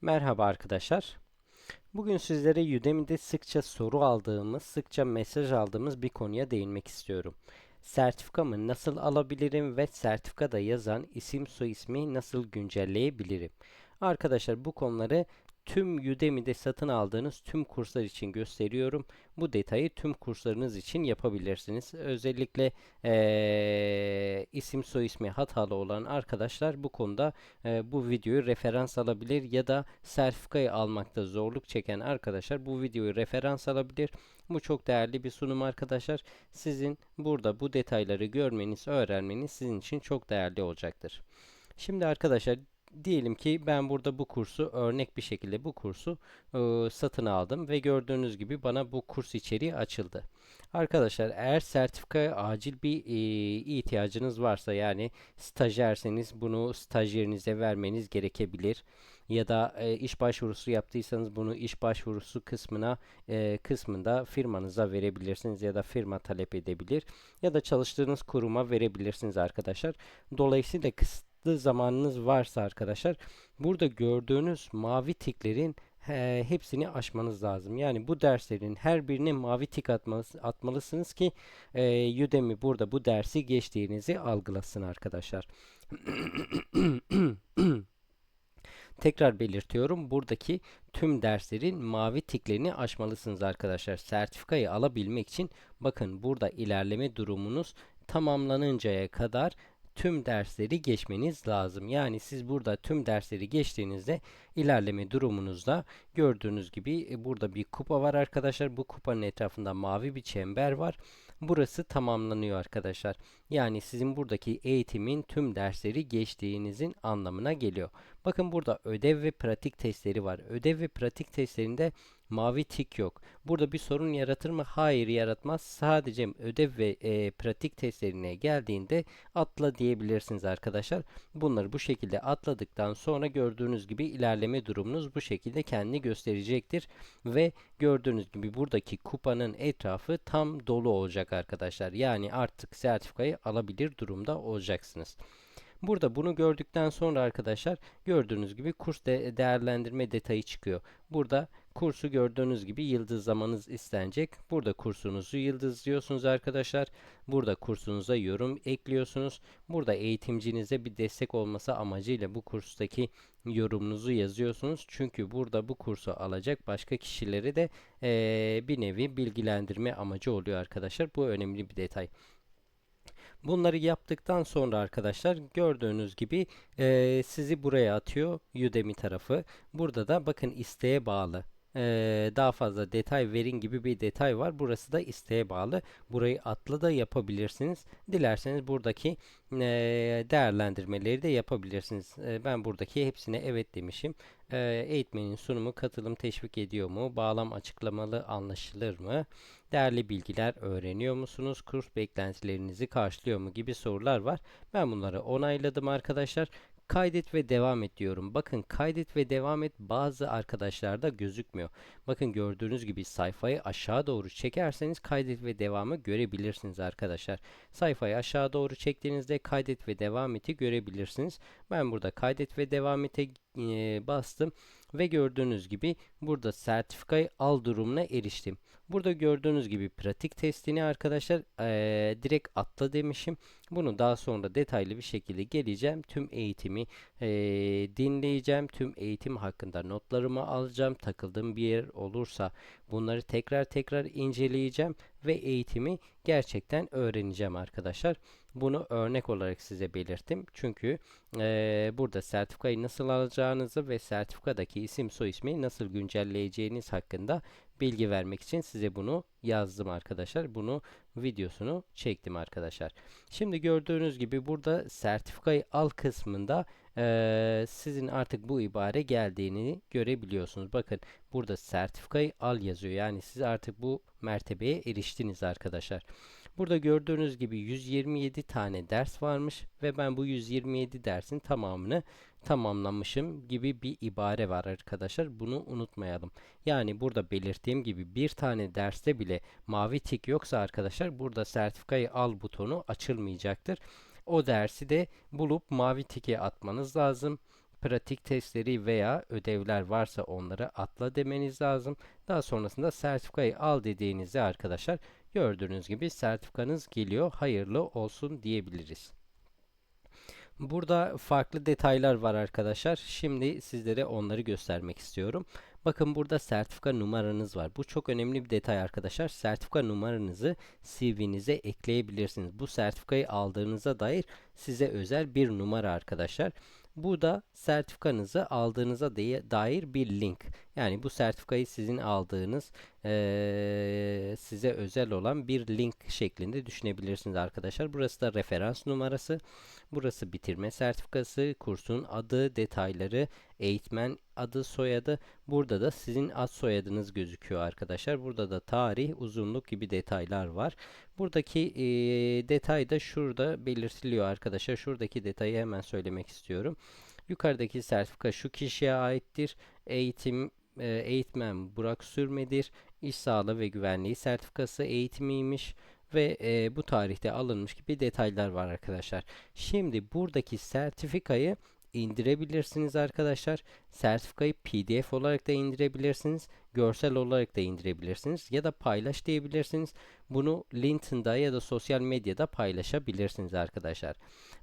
Merhaba arkadaşlar. Bugün sizlere Udemy'de sıkça soru aldığımız, sıkça mesaj aldığımız bir konuya değinmek istiyorum. Sertifikamı nasıl alabilirim ve sertifikada yazan isim soyismi nasıl güncelleyebilirim? Arkadaşlar bu konuları tüm Udemy'de satın aldığınız tüm kurslar için gösteriyorum. Bu detayı tüm kurslarınız için yapabilirsiniz. Özellikle eee, isim soyismi hatalı olan arkadaşlar bu konuda eee, bu videoyu referans alabilir ya da sertifikayı almakta zorluk çeken arkadaşlar bu videoyu referans alabilir. Bu çok değerli bir sunum arkadaşlar. Sizin burada bu detayları görmeniz, öğrenmeniz sizin için çok değerli olacaktır. Şimdi arkadaşlar diyelim ki ben burada bu kursu örnek bir şekilde bu kursu e, satın aldım ve gördüğünüz gibi bana bu kurs içeriği açıldı. Arkadaşlar eğer sertifikaya acil bir e, ihtiyacınız varsa yani stajyerseniz bunu stajyerinize vermeniz gerekebilir. Ya da e, iş başvurusu yaptıysanız bunu iş başvurusu kısmına e, kısmında firmanıza verebilirsiniz ya da firma talep edebilir ya da çalıştığınız kuruma verebilirsiniz arkadaşlar. Dolayısıyla kısıtlı zamanınız varsa arkadaşlar burada gördüğünüz mavi tiklerin he, hepsini aşmanız lazım. Yani bu derslerin her birine mavi tik atmalıs- atmalısınız ki e, Udemy burada bu dersi geçtiğinizi algılasın arkadaşlar. Tekrar belirtiyorum. Buradaki tüm derslerin mavi tiklerini aşmalısınız arkadaşlar. Sertifikayı alabilmek için bakın burada ilerleme durumunuz tamamlanıncaya kadar tüm dersleri geçmeniz lazım. Yani siz burada tüm dersleri geçtiğinizde ilerleme durumunuzda gördüğünüz gibi e, burada bir kupa var arkadaşlar. Bu kupanın etrafında mavi bir çember var. Burası tamamlanıyor arkadaşlar. Yani sizin buradaki eğitimin tüm dersleri geçtiğinizin anlamına geliyor. Bakın burada ödev ve pratik testleri var. Ödev ve pratik testlerinde mavi tik yok. Burada bir sorun yaratır mı? Hayır yaratmaz. Sadece ödev ve e, pratik testlerine geldiğinde atla diyebilirsiniz arkadaşlar. Bunları bu şekilde atladıktan sonra gördüğünüz gibi ilerleme durumunuz bu şekilde kendini gösterecektir. Ve gördüğünüz gibi buradaki kupanın etrafı tam dolu olacak arkadaşlar. Yani artık sertifikayı alabilir durumda olacaksınız. Burada bunu gördükten sonra arkadaşlar gördüğünüz gibi kurs de değerlendirme detayı çıkıyor. Burada kursu gördüğünüz gibi yıldızlamanız istenecek. Burada kursunuzu yıldızlıyorsunuz arkadaşlar. Burada kursunuza yorum ekliyorsunuz. Burada eğitimcinize bir destek olması amacıyla bu kurstaki yorumunuzu yazıyorsunuz. Çünkü burada bu kursu alacak başka kişileri de eee, bir nevi bilgilendirme amacı oluyor arkadaşlar. Bu önemli bir detay. Bunları yaptıktan sonra arkadaşlar gördüğünüz gibi eee, sizi buraya atıyor Udemy tarafı. Burada da bakın isteğe bağlı. Daha fazla detay verin gibi bir detay var. Burası da isteğe bağlı. Burayı atla da yapabilirsiniz. Dilerseniz buradaki değerlendirmeleri de yapabilirsiniz. Ben buradaki hepsine evet demişim. Eğitmenin sunumu katılım teşvik ediyor mu? Bağlam açıklamalı anlaşılır mı? Değerli bilgiler öğreniyor musunuz? Kurs beklentilerinizi karşılıyor mu gibi sorular var. Ben bunları onayladım arkadaşlar. Kaydet ve devam et diyorum. Bakın kaydet ve devam et bazı arkadaşlarda gözükmüyor. Bakın gördüğünüz gibi sayfayı aşağı doğru çekerseniz kaydet ve devamı görebilirsiniz arkadaşlar. Sayfayı aşağı doğru çektiğinizde kaydet ve devam eti görebilirsiniz. Ben burada kaydet ve devam ete e, bastım ve gördüğünüz gibi burada sertifikayı al durumuna eriştim. Burada gördüğünüz gibi pratik testini arkadaşlar eee, direkt atla demişim. Bunu daha sonra detaylı bir şekilde geleceğim. Tüm eğitimi eee, dinleyeceğim. Tüm eğitim hakkında notlarımı alacağım. Takıldığım bir yer olursa bunları tekrar tekrar inceleyeceğim ve eğitimi gerçekten öğreneceğim arkadaşlar. Bunu örnek olarak size belirttim. Çünkü eee, burada sertifikayı nasıl alacağınızı ve sertifikadaki isim soyismi nasıl güncelleyeceğiniz hakkında bilgi vermek için size bunu yazdım arkadaşlar. Bunu videosunu çektim arkadaşlar. Şimdi gördüğünüz gibi burada sertifikayı al kısmında eee, sizin artık bu ibare geldiğini görebiliyorsunuz. Bakın burada sertifikayı al yazıyor. Yani siz artık bu mertebeye eriştiniz arkadaşlar. Burada gördüğünüz gibi 127 tane ders varmış ve ben bu 127 dersin tamamını tamamlamışım gibi bir ibare var arkadaşlar. Bunu unutmayalım. Yani burada belirttiğim gibi bir tane derste bile mavi tik yoksa arkadaşlar burada sertifikayı al butonu açılmayacaktır. O dersi de bulup mavi tike atmanız lazım. pratik testleri veya ödevler varsa onları atla demeniz lazım. Daha sonrasında sertifikayı al dediğinizde arkadaşlar gördüğünüz gibi sertifikanız geliyor. Hayırlı olsun diyebiliriz. Burada farklı detaylar var arkadaşlar. Şimdi sizlere onları göstermek istiyorum. Bakın burada sertifika numaranız var. Bu çok önemli bir detay arkadaşlar. Sertifika numaranızı CV'nize ekleyebilirsiniz. Bu sertifikayı aldığınıza dair size özel bir numara arkadaşlar. Bu da sertifikanızı aldığınıza dair bir link. Yani bu sertifikayı sizin aldığınız ee, size özel olan bir link şeklinde düşünebilirsiniz arkadaşlar. Burası da referans numarası. Burası bitirme sertifikası, kursun adı, detayları, eğitmen adı, soyadı. Burada da sizin ad soyadınız gözüküyor arkadaşlar. Burada da tarih, uzunluk gibi detaylar var. Buradaki e, detay da şurada belirtiliyor arkadaşlar. Şuradaki detayı hemen söylemek istiyorum. Yukarıdaki sertifika şu kişiye aittir. Eğitim e, eğitmen Burak Sürmedir. İş sağlığı ve güvenliği sertifikası eğitimiymiş ve e, bu tarihte alınmış gibi detaylar var arkadaşlar. Şimdi buradaki sertifikayı indirebilirsiniz arkadaşlar. Sertifikayı PDF olarak da indirebilirsiniz. Görsel olarak da indirebilirsiniz. Ya da paylaş diyebilirsiniz. Bunu LinkedIn'da ya da sosyal medyada paylaşabilirsiniz arkadaşlar.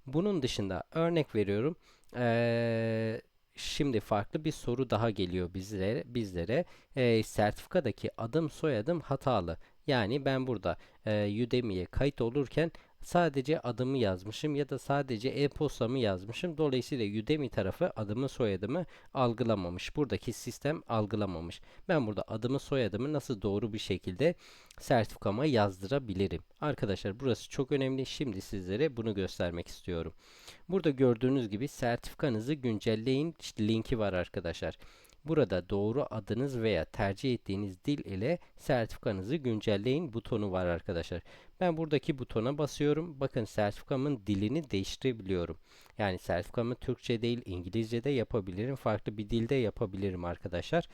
Bunun dışında örnek veriyorum. Ee, şimdi farklı bir soru daha geliyor bizlere. bizlere. Ee, sertifikadaki adım soyadım hatalı. Yani ben burada e, Udemy'ye kayıt olurken sadece adımı yazmışım ya da sadece e-postamı yazmışım. Dolayısıyla Udemy tarafı adımı soyadımı algılamamış. Buradaki sistem algılamamış. Ben burada adımı soyadımı nasıl doğru bir şekilde sertifikama yazdırabilirim? Arkadaşlar burası çok önemli. Şimdi sizlere bunu göstermek istiyorum. Burada gördüğünüz gibi sertifikanızı güncelleyin linki var arkadaşlar. Burada doğru adınız veya tercih ettiğiniz dil ile sertifikanızı güncelleyin butonu var arkadaşlar. Ben buradaki butona basıyorum. Bakın sertifikamın dilini değiştirebiliyorum. Yani sertifikamı Türkçe değil İngilizce de yapabilirim. Farklı bir dilde yapabilirim arkadaşlar.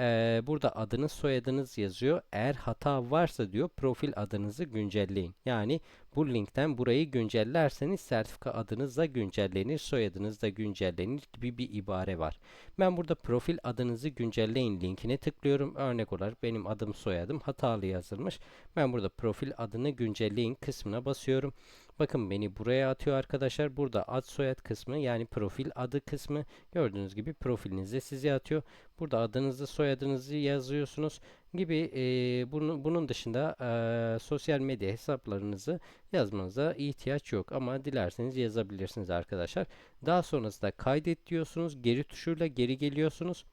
Ee, burada adınız soyadınız yazıyor. Eğer hata varsa diyor profil adınızı güncelleyin. Yani bu linkten burayı güncellerseniz sertifika adınız da güncellenir, soyadınız da güncellenir gibi bir ibare var. Ben burada profil adınızı güncelleyin linkine tıklıyorum. Örnek olarak benim adım soyadım hatalı yazılmış. Ben burada profil adını güncelleyin kısmına basıyorum. Bakın beni buraya atıyor arkadaşlar. Burada ad soyad kısmı yani profil adı kısmı gördüğünüz gibi profilinize sizi atıyor. Burada adınızı soyadınızı yazıyorsunuz gibi e, bunu, bunun dışında e, sosyal medya hesaplarınızı yazmanıza ihtiyaç yok ama dilerseniz yazabilirsiniz arkadaşlar. Daha sonrasında kaydet diyorsunuz. Geri tuşuyla geri geliyorsunuz.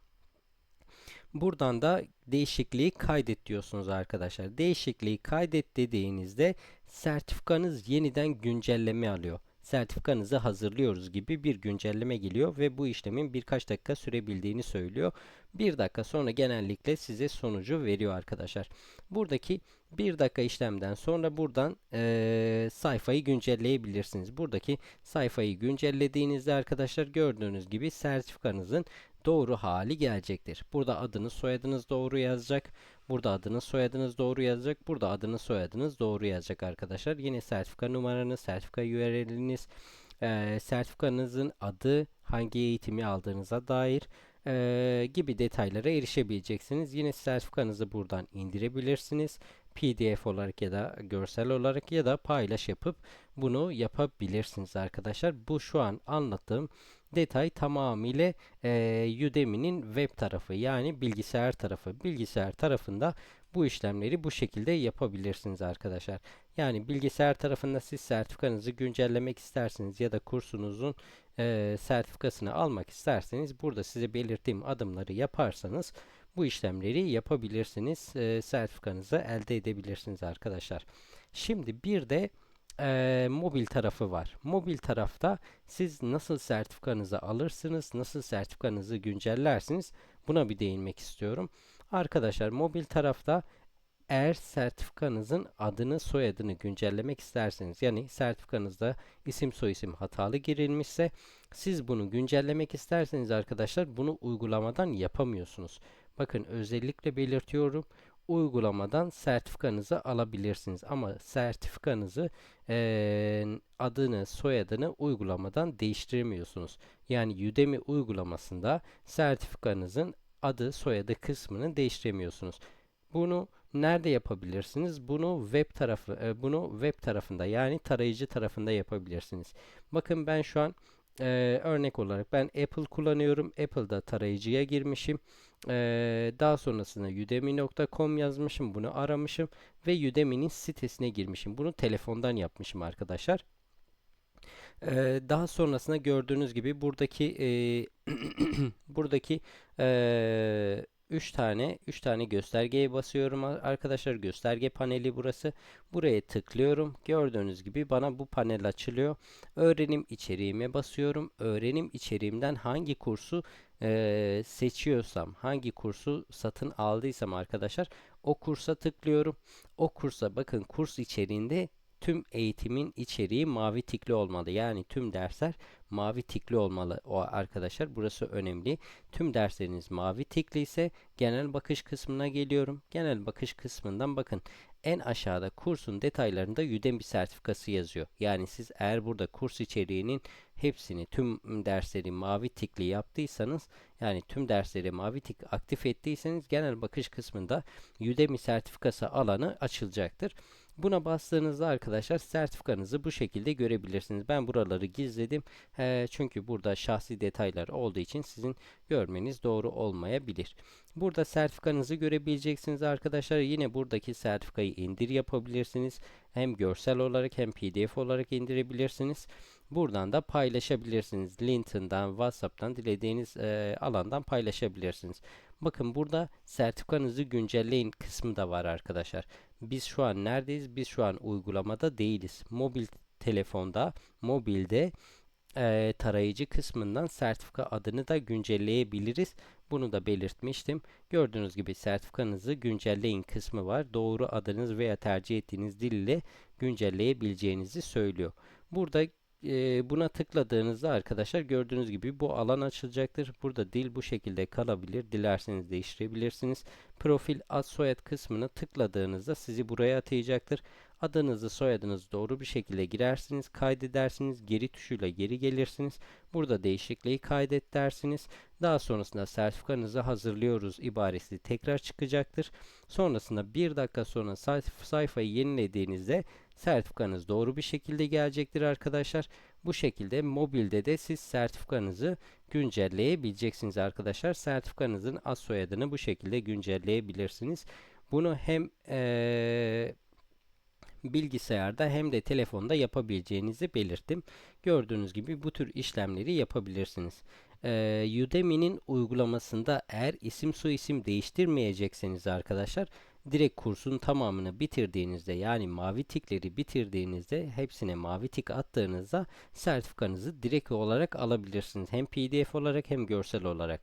Buradan da değişikliği kaydet diyorsunuz arkadaşlar. Değişikliği kaydet dediğinizde sertifikanız yeniden güncelleme alıyor. Sertifikanızı hazırlıyoruz gibi bir güncelleme geliyor ve bu işlemin birkaç dakika sürebildiğini söylüyor. Bir dakika sonra genellikle size sonucu veriyor arkadaşlar. Buradaki bir dakika işlemden sonra buradan e, sayfayı güncelleyebilirsiniz. Buradaki sayfayı güncellediğinizde arkadaşlar gördüğünüz gibi sertifikanızın doğru hali gelecektir. Burada adınız soyadınız doğru yazacak. Burada adınız soyadınız doğru yazacak. Burada adınız soyadınız doğru yazacak arkadaşlar. Yine sertifika numaranız, sertifika URL'iniz, e, sertifikanızın adı, hangi eğitimi aldığınıza dair e, gibi detaylara erişebileceksiniz. Yine sertifikanızı buradan indirebilirsiniz. PDF olarak ya da görsel olarak ya da paylaş yapıp bunu yapabilirsiniz arkadaşlar. Bu şu an anlattığım detay tamamıyla e, Udemy'nin web tarafı yani bilgisayar tarafı. Bilgisayar tarafında bu işlemleri bu şekilde yapabilirsiniz arkadaşlar. Yani bilgisayar tarafında siz sertifikanızı güncellemek isterseniz ya da kursunuzun e, sertifikasını almak isterseniz burada size belirttiğim adımları yaparsanız bu işlemleri yapabilirsiniz. E, sertifikanızı elde edebilirsiniz arkadaşlar. Şimdi bir de e, mobil tarafı var. Mobil tarafta siz nasıl sertifikanızı alırsınız, nasıl sertifikanızı güncellersiniz buna bir değinmek istiyorum. Arkadaşlar mobil tarafta eğer sertifikanızın adını soyadını güncellemek isterseniz yani sertifikanızda isim soyisim hatalı girilmişse siz bunu güncellemek isterseniz arkadaşlar bunu uygulamadan yapamıyorsunuz. Bakın özellikle belirtiyorum uygulamadan sertifikanızı alabilirsiniz. Ama sertifikanızı eee, adını, soyadını uygulamadan değiştiremiyorsunuz. Yani Udemy uygulamasında sertifikanızın adı, soyadı kısmını değiştiremiyorsunuz. Bunu nerede yapabilirsiniz? Bunu web tarafı, e, bunu web tarafında yani tarayıcı tarafında yapabilirsiniz. Bakın ben şu an e, örnek olarak ben Apple kullanıyorum. Apple'da tarayıcıya girmişim. E, daha sonrasında udemy.com yazmışım. Bunu aramışım ve Udemy'nin sitesine girmişim. Bunu telefondan yapmışım arkadaşlar. E, daha sonrasında gördüğünüz gibi buradaki e, buradaki e, 3 tane 3 tane göstergeye basıyorum arkadaşlar. Gösterge paneli burası. Buraya tıklıyorum. Gördüğünüz gibi bana bu panel açılıyor. Öğrenim içeriğime basıyorum. Öğrenim içeriğimden hangi kursu e, seçiyorsam, hangi kursu satın aldıysam arkadaşlar o kursa tıklıyorum. O kursa bakın kurs içeriğinde tüm eğitimin içeriği mavi tikli olmalı. Yani tüm dersler mavi tikli olmalı o arkadaşlar. Burası önemli. Tüm dersleriniz mavi tikli ise genel bakış kısmına geliyorum. Genel bakış kısmından bakın en aşağıda kursun detaylarında Udemy sertifikası yazıyor. Yani siz eğer burada kurs içeriğinin hepsini tüm dersleri mavi tikli yaptıysanız yani tüm dersleri mavi tik aktif ettiyseniz genel bakış kısmında Udemy sertifikası alanı açılacaktır. Buna bastığınızda arkadaşlar sertifikanızı bu şekilde görebilirsiniz. Ben buraları gizledim. E, çünkü burada şahsi detaylar olduğu için sizin görmeniz doğru olmayabilir. Burada sertifikanızı görebileceksiniz arkadaşlar. Yine buradaki sertifikayı indir yapabilirsiniz. Hem görsel olarak hem pdf olarak indirebilirsiniz. Buradan da paylaşabilirsiniz. LinkedIn'dan, WhatsApp'tan dilediğiniz e, alandan paylaşabilirsiniz. Bakın burada sertifikanızı güncelleyin kısmı da var arkadaşlar. Biz şu an neredeyiz? Biz şu an uygulamada değiliz. Mobil telefonda, mobilde e, tarayıcı kısmından sertifika adını da güncelleyebiliriz. Bunu da belirtmiştim. Gördüğünüz gibi sertifikanızı güncelleyin kısmı var. Doğru adınız veya tercih ettiğiniz dil ile güncelleyebileceğinizi söylüyor. Burada e, buna tıkladığınızda arkadaşlar gördüğünüz gibi bu alan açılacaktır. Burada dil bu şekilde kalabilir. Dilerseniz değiştirebilirsiniz. Profil ad soyad kısmını tıkladığınızda sizi buraya atayacaktır. Adınızı soyadınızı doğru bir şekilde girersiniz. Kaydedersiniz. Geri tuşuyla geri gelirsiniz. Burada değişikliği kaydet dersiniz. Daha sonrasında sertifikanızı hazırlıyoruz ibaresi tekrar çıkacaktır. Sonrasında bir dakika sonra sayfayı yenilediğinizde sertifikanız doğru bir şekilde gelecektir arkadaşlar. Bu şekilde mobilde de siz sertifikanızı güncelleyebileceksiniz arkadaşlar. Sertifikanızın az soyadını bu şekilde güncelleyebilirsiniz. Bunu hem ee, bilgisayarda hem de telefonda yapabileceğinizi belirttim. Gördüğünüz gibi bu tür işlemleri yapabilirsiniz. Ee, Udemy'nin uygulamasında eğer isim soyisim değiştirmeyecekseniz arkadaşlar direkt kursun tamamını bitirdiğinizde yani mavi tikleri bitirdiğinizde hepsine mavi tik attığınızda sertifikanızı direkt olarak alabilirsiniz. Hem pdf olarak hem görsel olarak.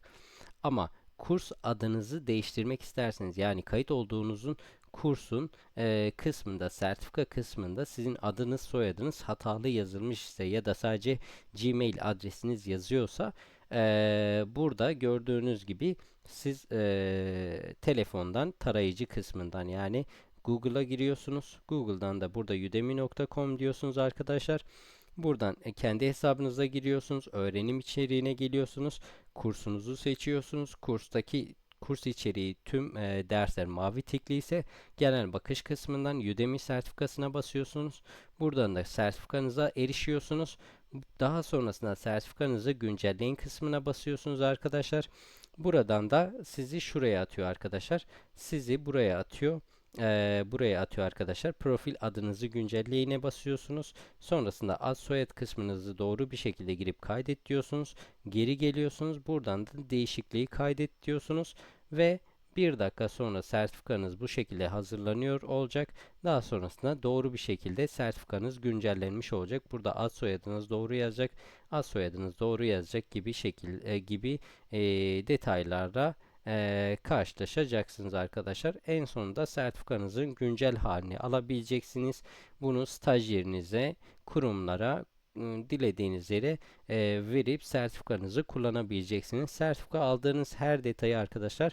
Ama kurs adınızı değiştirmek isterseniz yani kayıt olduğunuzun kursun e, kısmında sertifika kısmında sizin adınız soyadınız hatalı yazılmış ise ya da sadece gmail adresiniz yazıyorsa e, burada gördüğünüz gibi siz e, telefondan tarayıcı kısmından yani Google'a giriyorsunuz. Google'dan da burada udemy.com diyorsunuz arkadaşlar. Buradan e, kendi hesabınıza giriyorsunuz. Öğrenim içeriğine geliyorsunuz. Kursunuzu seçiyorsunuz. Kurstaki kurs içeriği tüm e, dersler mavi tikli ise genel bakış kısmından Udemy sertifikasına basıyorsunuz. Buradan da sertifikanıza erişiyorsunuz. Daha sonrasında sertifikanızı güncelleyin kısmına basıyorsunuz arkadaşlar. Buradan da sizi şuraya atıyor arkadaşlar. Sizi buraya atıyor. Ee, buraya atıyor arkadaşlar. Profil adınızı güncelleyine basıyorsunuz. Sonrasında ad soyad kısmınızı doğru bir şekilde girip kaydet diyorsunuz. Geri geliyorsunuz. Buradan da değişikliği kaydet diyorsunuz. Ve bir dakika sonra sertifikanız bu şekilde hazırlanıyor olacak. Daha sonrasında doğru bir şekilde sertifikanız güncellenmiş olacak. Burada ad soyadınız doğru yazacak. Ad soyadınız doğru yazacak gibi şekil e, gibi e, detaylarla e, karşılaşacaksınız arkadaşlar. En sonunda sertifikanızın güncel halini alabileceksiniz. Bunu stajyerinize, kurumlara, dilediğiniz yere e, verip sertifikanızı kullanabileceksiniz. Sertifika aldığınız her detayı arkadaşlar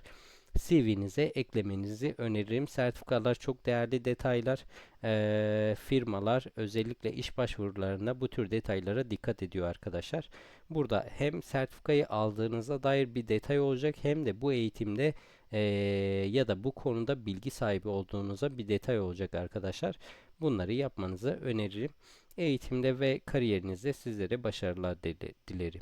CV'nize eklemenizi öneririm. Sertifikalar çok değerli detaylar. Eee, firmalar özellikle iş başvurularında bu tür detaylara dikkat ediyor arkadaşlar. Burada hem sertifikayı aldığınıza dair bir detay olacak hem de bu eğitimde eee, ya da bu konuda bilgi sahibi olduğunuza bir detay olacak arkadaşlar. Bunları yapmanızı öneririm. Eğitimde ve kariyerinizde sizlere başarılar dile- dilerim.